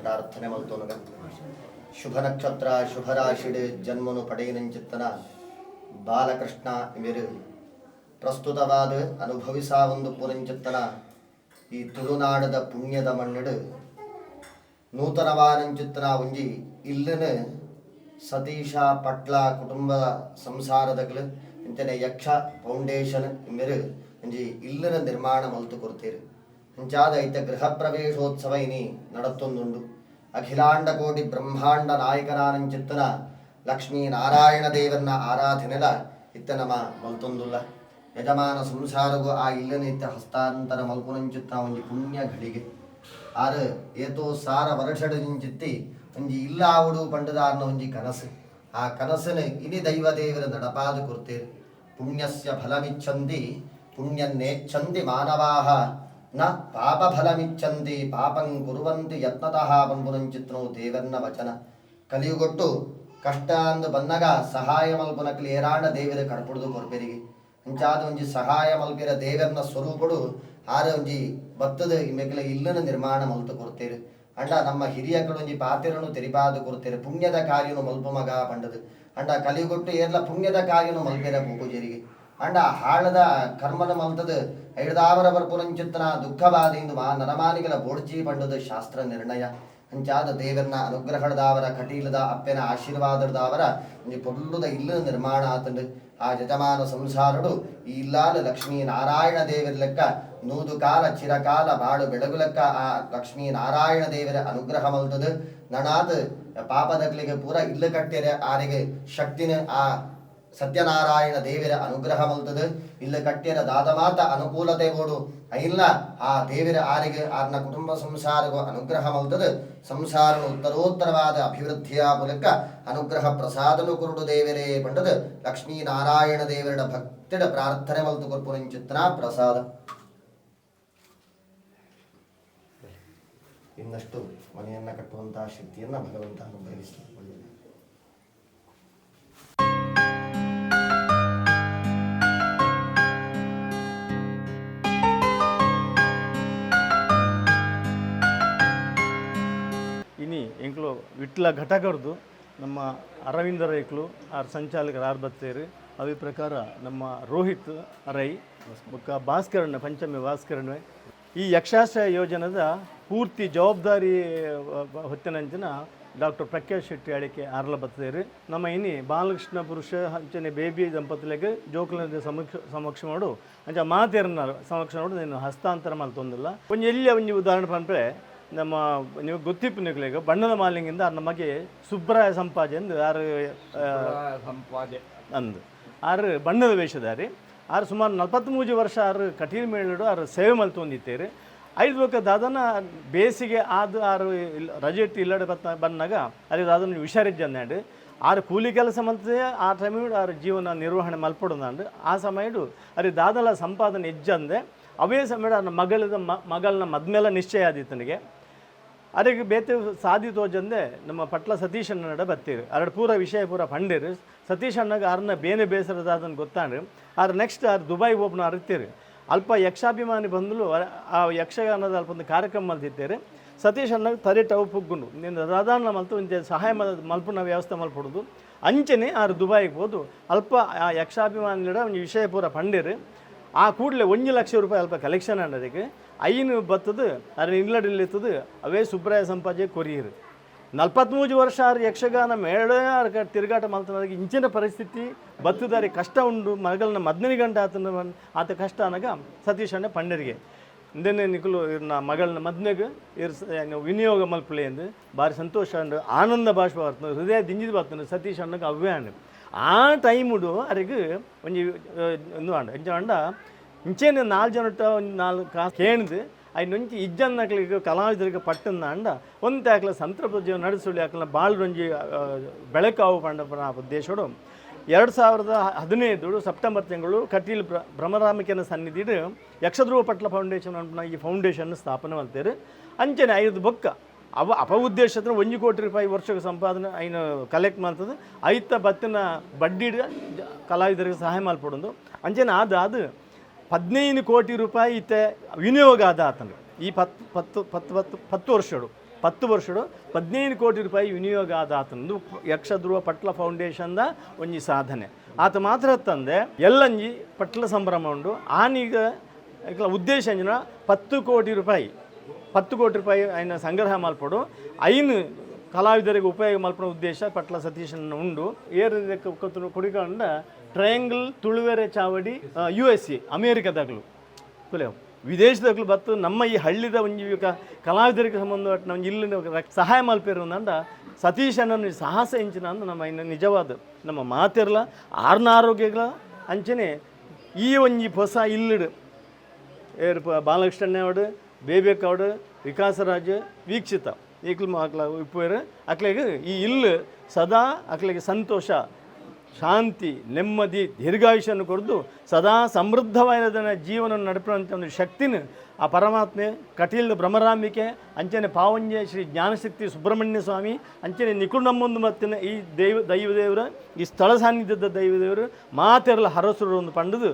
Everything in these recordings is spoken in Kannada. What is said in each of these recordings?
ಪ್ರಾರ್ಥನೆ ಮಲ್ತೋನಗ ಶುಭ ನಕ್ಷತ್ರ ಶುಭರಾಶಿಡ್ ಜನ್ಮನು ಪಡೆಯಿನಂಚಿತ್ತನ ಬಾಲಕೃಷ್ಣ ಇವರು ಪ್ರಸ್ತುತವಾದ ಅನುಭವಿಸಾ ಒಂದು ಪುನಂಚಿತ್ತನ ಈ ತುಳುನಾಡದ ಪುಣ್ಯದ ಮಣ್ಣಿಡು ನೂತನವಾದಂಚಿತ್ತನ ಒಂಜಿ ಇಲ್ಲಿನ ಸತೀಶ ಪಟ್ಲ ಕುಟುಂಬದ ಸಂಸಾರದಗಳು ಇಂತನೆ ಯಕ್ಷ ಫೌಂಡೇಶನ್ ಇವರು ಒಂಜಿ ಇಲ್ಲಿನ ನಿರ್ಮಾಣ ಮಲ್ತು ಕೊಡ್ತೀರಿ. ಅಂಚಾದ ಐತ ಗೃಹ ಪ್ರವೇಶೋತ್ಸವ ಇನಿ ನಡತ್ತೊಂದುಂಡು ಅಖಿಲಾಂಡ ಕೋಟಿ ಬ್ರಹ್ಮಾಂಡ ನಾಯಕರಾನಂಚಿತ್ತನ ಲಕ್ಷ್ಮೀ ನಾರಾಯಣ ದೇವರನ್ನ ಆರಾಧನೆಲ ಇತ್ತ ನಮ ಮಲ್ತೊಂದುಲ್ಲ. ಯಜಮಾನ ಸಂಸಾರಗೂ ಆ ಇಲ್ಲನ ಇತ್ತ ಹಸ್ತಾಂತರ ಮಲ್ಪುನಂಚಿತ್ತ ಒಂಜಿ ಪುಣ್ಯ ಘಳಿಗೆ ಆರು ಏತೋ ಸಾರ ವರ್ಷಡಿಂಚಿತ್ತಿ ಒಂಜಿ ಇಲ್ಲ ಆವುಡು ಪಂಡದಾರ್ನ ಒಂಜಿ ಕನಸು. ಆ ಕನಸನ್ನು ಇನಿ ದೈವ ದೇವರ ನಡಪಾದ ಕುರ್ತೀರಿ. ಪುಣ್ಯಸ್ಯ ಫಲಮಿಚ್ಛಂದಿ ಪುಣ್ಯನ್ನೇಚ್ಛಂದಿ ಮಾನವಾಹ. ನ ಪಾಪ ಫಲಮಿಚ್ಚಂದಿ ಪಾಪಂ ಕುರುವಂತಿ ಯತ್ನತಃ ಬಂಬುನಂಚಿತ್ನೋ ದೇವರ್ನ ವಚನ. ಕಲಿಯುಗೊಟ್ಟು ಕಷ್ಟ ಅಂದು ಬಂದಾಗ ಸಹಾಯ ಮಲ್ಪನ ಏರಾಂಡ ದೇವರ ಕಡ್ಪುಡ್ದು ಕೊರ್ಪೆರಿಗೆ. ಅಂಚಾದ ಒಂಜಿ ಸಹಾಯ ಮಲ್ಪಿರ ದೇವರ್ನ ಸ್ವರೂಪಡು ಆರ ಒಂಜಿ ಭತ್ತದ ಇಮೆಗ್ಲ ಇಲ್ಲನ ನಿರ್ಮಾಣ ಮಲ್ತು ಕೊಡ್ತೇರು ಅಂಡ ನಮ್ಮ ಹಿರಿಯಕಡು ಒಂಜಿ ಪಾತೆರನು ತೆರಿಪಾದು ಕೊಡ್ತೇರು ಪುಣ್ಯದ ಕಾರ್ಯನು ಮಲ್ಪ ಮಗ ಬಂಡದು. ಅಂಡ ಕಲಿಯುಗೊಟ್ಟು ಏರ್ಲ ಪುಣ್ಯದ ಕಾರ್ಯನು ಮಲ್ಪೆರ ಪೂಜೆರಿಗೆ ಅಂಡ ಹಾಳದ ಕರ್ಮದ ಮಂತದ ಐಡದಾವರ ಬರ್ಪುರಂಚಿತ್ತನ ದುಃಖಬಾಧೆಯಿಂದ ಮಾ ನರಮಾನಿಗಳ ಬೋಡ್ಜಿ ಪಂಡದ ಶಾಸ್ತ್ರ ನಿರ್ಣಯ. ಅಂಚಾದ ದೇವರನ್ನ ಅನುಗ್ರಹದಾವರ ಕಟೀಲದ ಅಪ್ಪೆನ ಆಶೀರ್ವಾದದಾವರ ಒಂದು ಪೊಲ್ಲುದ ಇಲ್ಲ ನಿರ್ಮಾಣ ಆತಂಡು. ಆ ಯಜಮಾನ ಸಂಸಾರಡು ಈ ಇಲ್ಲಾದ ಲಕ್ಷ್ಮೀ ನಾರಾಯಣ ದೇವರ ಲೆಕ್ಕ, ನೂದು ಕಾಲ ಚಿರಕಾಲ ಬಾಳು ಬೆಳಗು ಲೆಕ್ಕ ಆ ಲಕ್ಷ್ಮೀ ನಾರಾಯಣ ದೇವರ ಅನುಗ್ರಹ ಮಲ್ತದ. ನನಾದ ಪಾಪದಗ್ಲಿಗೆ ಪೂರ ಇಲ್ಲ ಕಟ್ಟಿರೆ ಆರಿಗೆ ಶಕ್ತಿನ ಆ ಸತ್ಯನಾರಾಯಣ ದೇವಿರ ಅನುಗ್ರಹ ಮಲ್ತದ ಇಲ್ಲ ಕಟ್ಟಿರ ದಾದ ಮಾತ ಅನುಕೂಲತೆ ಓಡು ಅಯಿಲ್ಲ ಆ ದೇವಿರ ಆರಿಗೆ, ಆರ್ನ ಕುಟುಂಬ ಸಂಸಾರಗೂ ಅನುಗ್ರಹ ಮಲ್ತದ ಸಂಸಾರ ಉತ್ತರೋತ್ತರವಾದ ಅಭಿವೃದ್ಧಿಯ ಮೂಲಕ ಅನುಗ್ರಹ ಪ್ರಸಾದನು ಕುರುಡು ದೇವರೇ ಪಂಡದ. ಲಕ್ಷ್ಮೀನಾರಾಯಣ ದೇವರ ಭಕ್ತಿಡ ಪ್ರಾರ್ಥನೆ ಮಲ್ತು ಚಿತ್ರ ಪ್ರಸಾದ. ಇನ್ನಷ್ಟು ಮನೆಯನ್ನ ಕಟ್ಟುವಂತಹ ಶಕ್ತಿಯನ್ನ ಭಗವಂತ ಅನುಗ್ರಹಿಸಲಿ. ವಿಟ್ಲ ಘಟಕರ್ದು ನಮ್ಮ ಅರವಿಂದ ರೈಕ್ಲು, ಆರ್ ಸಂಚಾಲಕರು ಆರ್ ಬತ್ತೇರಿ ಅವಿ ಪ್ರಕಾರ ನಮ್ಮ ರೋಹಿತ್ ರೈ, ಬೊಕ್ಕ ಭಾಸ್ಕರಣ್ಣ, ಪಂಚಮಿ ಭಾಸ್ಕರಣ್ಣ, ಈ ಯಕ್ಷಾಶ್ರಯ ಯೋಜನದ ಪೂರ್ತಿ ಜವಾಬ್ದಾರಿ ಹೊತ್ತಿನಂಚಿನ ಡಾಕ್ಟರ್ ಪ್ರಕಾಶ್ ಶೆಟ್ಟಿ ಅಳಿಕೆ ಆರ್ಲ ಬತ್ತೇರಿ. ನಮ್ಮ ಇನಿ ಬಾಲಕೃಷ್ಣ ಪುರುಷ ಹಂಚನೆ ಬೇಬಿ ದಂಪತಿಲೆಗೆ ಜೋಕುಲ ಸಮಕ್ಷ ಸಮಕ್ಷ ಮಾಡು. ಅಂಚ ಮಾತೇರನ್ನ ಸಮಕ್ಷ ಮಾಡು ನೀನು ಹಸ್ತಾಂತರ ಮಲ್ತೊಂದಿಲ್ಲ ಒಂದು ಎಲ್ಲಿ, ಒಂದು ಉದಾಹರಣೆ ಪಂಡ್ರೆ ನಮ್ಮ ನೀವು ಗೊತ್ತಿಪ್ಪು ನಿಕ್ಲಿಗೆ ಬಣ್ಣದ ಮಾಲಿಂಗಿಂದ ನಮಗೆ ಸುಬ್ರಾಯ ಸಂಪಾಜೆ ಎಂದು ಯಾರು ಸಂಪಾಜೆ. ಅಂದು. ಆರು ಬಣ್ಣದ ವೇಷಧಾರಿ ಆರು ಸುಮಾರು ನಲ್ವತ್ತ್ಮೂರು ವರ್ಷ ಆರು ಕಟೀಲ್ ಮೇಳಡು ಆರು ಸೇವೆ ಮಲ್ತೊಂದಿತ್ತೇರಿ ಐದು ಬೇಕಾದ ದಾದನ ಬೇಸಿಗೆ ಆದ ಆರು ಇಲ್ಲ ರಜೆ ಇಟ್ಟು ಇಲ್ಲಡೆ ಬತ್ತ ಬಂದಾಗ ಅಲ್ಲಿ ದಾದನ ಹುಷಾರಿದ್ದ ವಿಷಾರಿಜ್ಜಂದಾಂಡು ಆರು ಕೂಲಿ ಕೆಲಸ ಮಲ್ತದೆ ಆ ಟೈಮ್ ಆರು ಜೀವನ ನಿರ್ವಹಣೆ ಮಲ್ಪಡೋದಂಡು ಆ ಸಮಯಡು ಅಲ್ಲಿ ದಾದಲ ಸಂಪಾದನೆ ಹೆಜ್ಜಂದೆ ಅವೇ ಸಮಯ ಮಗಳ ಮಗಳದ ಮಗಳನ್ನ ಮದ್ಮೇಲೆ ನಿಶ್ಚಯ ಆದಿತ್ತನಿಗೆ ಅದಕ್ಕೆ ಬೇತೆ ಸಾಧಿ ತೋಜಂದೆ ನಮ್ಮ ಪಟ್ಲ ಸತೀಶ್ ಅಣ್ಣ ನಡ ಬತ್ತೀರಿ ಅರಡು ಪೂರ ವಿಷಯ ಪೂರ ಪಂಡಿರು. ಸತೀಶ್ ಅಣ್ಣಗೆ ಅರ್ನ ಬೇನೆ ಬೇಸರದ ಅದನ್ನು ಗೊತ್ತಾಂಡ್ರಿ ಆದ್ರೆ ನೆಕ್ಸ್ಟ್ ಆರು ದುಬೈ ಒಬ್ಬನ ಅರಿತೀರಿ ಅಲ್ಪ ಯಕ್ಷಾಭಿಮಾನಿ ಬಂದಲು, ಆ ಯಕ್ಷಗಾನದ ಅಲ್ಪ ಒಂದು ಕಾರ್ಯಕ್ರಮ ಮಲ್ತಿದ್ದೇರಿ ಸತೀಶ್ ಅಣ್ಣಗೆ ತಲೆ ಟವ್ ಪುಗ್ಗುಂಡು. ನಿನ್ನ ರಾಧಾನ ಮಲ್ತು ಒಂದು ಸಹಾಯ ಮಲ್ ಮಲ್ಪುನ ವ್ಯವಸ್ಥೆ ಮಲ್ಪಡುದು. ಅಂಚನೆ ಆರು ದುಬೈಗೆ ಹೋದು. ಅಲ್ಪ ಆ ಯಕ್ಷಾಭಿಮಾನಿಡ ಒಂದು ವಿಷಯ ಪೂರ ಪಂಡಿರು. ಆ ಕೂಡಲೇ ಒಂದು ಲಕ್ಷ ರೂಪಾಯಿ ಅಲ್ಪ ಕಲೆಕ್ಷನ್ ಅನ್ನೋದಕ್ಕೆ ಐನು ಬತ್ತದು ಅದ್ರ ಇಲ್ಲಡಿಲ್ಲಿತ್ತದು ಅವೇ ಸುಬ್ರಾಯ ಸಂಪಾಜೆ ಕೊರಿಯರು. ನಲ್ವತ್ಮೂರು ವರ್ಷ ಆರು ಯಕ್ಷಗಾನ ಮೇಳ ತಿರುಗಾಟ ಮಲ್ತನದಾಗ ಇಂಚಿನ ಪರಿಸ್ಥಿತಿ, ಬತ್ತದಾರಿ ಕಷ್ಟ ಉಂಡು ಮಗಳನ್ನ ಮದ್ನಿ ಗಂಟೆ ಆತನ ಆತ ಕಷ್ಟ ಅನ್ನಗ ಸತೀಶ್ ಅಣ್ಣ ಪಂಡರಿಗೆ. ಇಂದನೆ ನಿಕಲು ಇರ್ನ ಮಗಳನ್ನ ಮದ್ನೆಗೆ ಇರ್ ವಿನಿಯೋಗ ಮಲ್ಪಲೆ ಎಂದು ಭಾರಿ ಸಂತೋಷ ಅಂಡು ಆನಂದ ಭಾಷೆ ಬರ್ತದೆ, ಹೃದಯ ದಿಂಜಿದ್ ಬರ್ತದೆ ಸತೀಶ್ ಅಣ್ಣಗೆ ಅವೇ ಅಂಡು ಆ ಟೈಮುಡು ಅರಿಗೆ ಒಂಜಿ ಒಂದು ಅಂಡ ಎಂಚ ಅಂಡ ಇಂಚೇನೆ ನಾಲ್ಕು ಜನ ನಾಲ್ ನಾಲ್ಕು ಕಾಸು ಕೇಳಿದು ಅಯ್ಯ ನೊಂಚಿ ಇಜ್ಜನ್ನಕ್ಲಿಗೆ ಕಲಾವಿದರಿಗೆ ಪಟ್ಟನ್ನ ಅಂಡ ಒಂದು ಆಕಲ ಸಂತೃಪ್ತ ನಡೆಸುಳಿ ಆಕಲ ಆ, ಬೆಳಕಾವು ಪಂಡ ಉದ್ದೇಶಡು. ಎರಡು ಸಾವಿರದ ಹದಿನೈದು ಸೆಪ್ಟೆಂಬರ್ ತಿಂಗಳು ಕಟೀಲ್ ಬ್ರ ಸನ್ನಿಧಿ ಸನ್ನಿಧಿಡು ಯಕ್ಷಧ್ರುವ ಪಟ್ಲ ಫೌಂಡೇಶನ್ ಅನ್ಪುನ ಈ ಫೌಂಡೇಶನ್ ಸ್ಥಾಪನೆ ಮಾಡ್ತೇರು. ಅಂಚನೆ ಐದು ಬೊಕ್ಕ ಅವ ಅಪ ಉದ್ದೇಶದ ಒಂದು ಕೋಟಿ ರೂಪಾಯಿ ವರ್ಷಕ್ಕೆ ಸಂಪಾದನೆ, ಐನು ಕಲೆಕ್ಟ್ ಮಾಡ್ತದೆ. ಐತ ಬತ್ತಿನ ಬಡ್ಡಿ ಕಲಾವಿದರಿಗೆ ಸಹಾಯ ಮಲ್ಪಡೋದು ಅಂಚನೆ ಅದು ಅದು ಹದಿನೈದು ಕೋಟಿ ರೂಪಾಯಿ ಇತ್ತ ವಿನಿಯೋಗ ಆದ ಆತನು ಈ ಪತ್ತು ಪತ್ತು ಪತ್ತು ಪತ್ತು ಪತ್ತು ವರ್ಷಡು ಪತ್ತು ವರ್ಷಡು ಹದಿನೈದು ಕೋಟಿ ರೂಪಾಯಿ ವಿನಿಯೋಗ ಆದ ಯಕ್ಷ ಯಕ್ಷಧ್ರುವ ಪಟ್ಲ ಫೌಂಡೇಶನ್ದ ಒಂಜಿ ಸಾಧನೆ. ಆತ ಮಾತ್ರ ತಂದೆ, ಎಲ್ಲಂಜಿ ಪಟ್ಲ ಸಂಭ್ರಮ ಉಂಡು. ಆನೀಗ ಉದ್ದೇಶ ಅಂಜನ, ಪತ್ತು ಕೋಟಿ ರೂಪಾಯಿ. ಹತ್ತು ಕೋಟಿ ರೂಪಾಯಿ ಆಯ್ನ ಸಂಗ್ರಹ ಮಾಲ್ಪಡು. ಐನು ಕಲಾವಿದರಿಗೆ ಉಪಯೋಗ ಮಾಲ್ಪಡ ಉದ್ದೇಶ ಪಟ್ಲ ಸತೀಶನ ಉಂಡು. ಏರ್ ಕುಡಿಕೊಂಡ ಟ್ರಯಾಂಗಲ್, ತುಳುವೆರೆ ಚಾವಡಿ ಯು ಎಸ್ ಎ ಅಮೇರಿಕದಾಗಲು. ವಿದೇಶದಾಗ್ಲು ಬತ್ತು ನಮ್ಮ ಈ ಹಳ್ಳಿದ ಒಂಜಿ ಕಲಾವಿದರಿಗೆ ಸಂಬಂಧಪಟ್ಟ ನಮ್ಮ ಇಲ್ಲಿನ ಸಹಾಯ ಮಾಲ್ಪೇರು ಅಂದ ಸತೀಶನನ್ನು ಸಾಹಸ ಹೆಂಚಿನ ಅಂದ ನಮ್ಮ ಇನ್ನು ನಿಜವಾದ. ನಮ್ಮ ಮಾತಿರಲ, ಆರ್ನ ಆರೋಗ್ಯಗಳ ಅಂಚನೆ ಈ ಒಂಜಿ ಹೊಸ ಇಲ್ಲಿಡು. ಏರ್ ಬಾಲಕೃಷ್ಣನವಡು ಬಾಲಕೃಷ್ಣಣ್ಣ ವಿಕಾಸರಾಜ ವೀಕ್ಷಿತ. ಈಕ್ಲು ಅಕ್ಲ ಉಪ್ಪೇರು ಅಕ್ಲೆಗೆ ಈ ಇಲ್ಲು ಸದಾ ಅಕ್ಲೆಗೆ ಸಂತೋಷ, ಶಾಂತಿ, ನೆಮ್ಮದಿ ದೀರ್ಘಾಯುಷ್ಯನ್ನು ಕೊಡ್ದು ಸದಾ ಸಮೃದ್ಧವಾದ ಜೀವನ ನಡಪುವಂಥ ಒಂದು ಶಕ್ತಿನ ಆ ಪರಮಾತ್ಮೆ ಕಟೀಲ್ ಭ್ರಮರಾಂಬಿಕೆ, ಅಂಚನೆ ಪಾವಂಜೆ ಶ್ರೀ ಜ್ಞಾನಶಕ್ತಿ ಸುಬ್ರಹ್ಮಣ್ಯ ಸ್ವಾಮಿ, ಅಂಚನೆ ನಿಕುಣಮ್ಮೊಂದು ಮತ್ತಿನ ಈ ದೈವ, ದೈವದೇವರು, ಈ ಸ್ಥಳ ಸಾನ್ನಿಧ್ಯದ ದೈವದೇವರು, ಮಾತೆರಲ ಹರಸರು ಒಂದು ಪಂಡದು.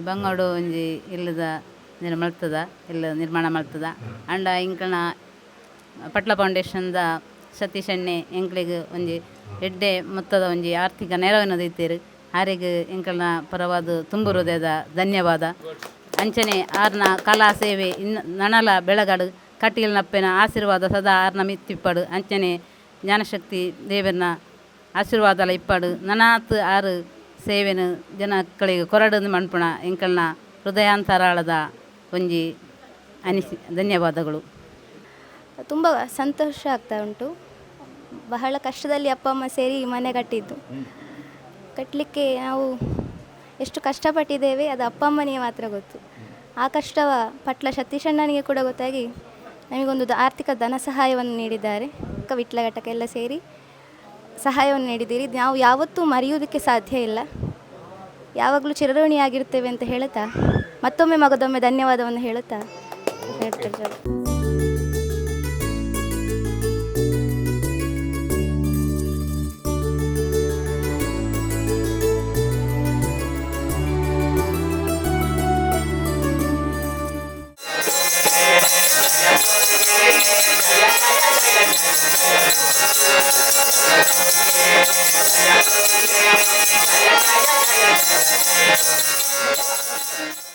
ಬಂಗೋಡು ಒಂಜಿ ಇಲ್ಲದ ನಿರ್ಮಲ್ತದ ಮಲ್ತದ, ಇಲ್ಲ ನಿರ್ಮಾಣ ಮಲ್ತದ. ಅಂಡ ಇಂಕಣ ಪಟ್ಲ ಫೌಂಡೇಶನ್ದ ಸತೀಶ್ ಎಣ್ಣೆ ಎಂಕ್ಲಿಗೆ ಒಂಜಿ ಎಡ್ಡೆ ಮೊತ್ತದ ಒಂಜಿ ಆರ್ಥಿಕ ನೆರವನ್ನು ದೈತೇರು ಆರಿಗೆ ಎಂಕಲ್ನ ಪರವಾದ ತುಂಬು ಧನ್ಯವಾದ. ಅಂಚನೆ ಆರ್ನ ಕಲಾ ಸೇವೆ ಇನ್ನ ನಣಲ ಬೆಳಗಡು ಕಟೀಲ್ ನಪ್ಪೆನ ಆಶೀರ್ವಾದ ಸದಾ ಆರ್ನ ಮಿತ್ತಿಪ್ಪಡು. ಅಂಚನೆ ಜ್ಞಾನಶಕ್ತಿ ದೇವರನ್ನ ಆಶೀರ್ವಾದಲ ಇಪ್ಪಡು. ನನಾತ್ ಆರು ಸೇವೆನು ಜನಗಳಿಗೆ ಕೊರಡನ್ನು ಮಣ್ಪುಣ ಎಂಕಲ್ನ ಹೃದಯಾಂತರಾಳದ ಒಂಜಿ ಅನಿಸಿ, ಧನ್ಯವಾದಗಳು. ತುಂಬ ಸಂತೋಷ ಆಗ್ತಾ ಉಂಟು. ಬಹಳ ಕಷ್ಟದಲ್ಲಿ ಅಪ್ಪ, ಅಮ್ಮ ಸೇರಿ ಮನೆ ಕಟ್ಟಿದ್ದು. ಕಟ್ಟಲಿಕ್ಕೆ ನಾವು ಎಷ್ಟು ಕಷ್ಟಪಟ್ಟಿದ್ದೇವೆ, ಅದು ಅಪ್ಪ, ಅಮ್ಮನಿಗೆ ಮಾತ್ರ ಗೊತ್ತು. ಆ ಕಷ್ಟವ ಪಟ್ಲ ಸತೀಶಣ್ಣನಿಗೆ ಕೂಡ ಗೊತ್ತಾಗಿ, ನಮಗೊಂದು ಆರ್ಥಿಕ ಧನ ಸಹಾಯವನ್ನು ನೀಡಿದ್ದಾರೆ. ಅಕ್ಕ ವಿಟ್ಲ ಘಟಕ ಸೇರಿ. ಸಹಾಯವನ್ನು ನೀಡಿದ್ದೀರಿ. ನಾವು ಯಾವತ್ತೂ ಮರೆಯುವುದಕ್ಕೆ ಸಾಧ್ಯ ಇಲ್ಲ. ಯಾವಾಗಲೂ ಚಿರಋಣಿಯಾಗಿರ್ತೇವೆ ಅಂತ ಹೇಳುತ್ತಾ? ಮತ್ತೊಮ್ಮೆ ಮಗದೊಮ್ಮೆ ಧನ್ಯವಾದವನ್ನು ಹೇಳುತ್ತಾ? ಹೇಳ್ತೇವೆ Thank you.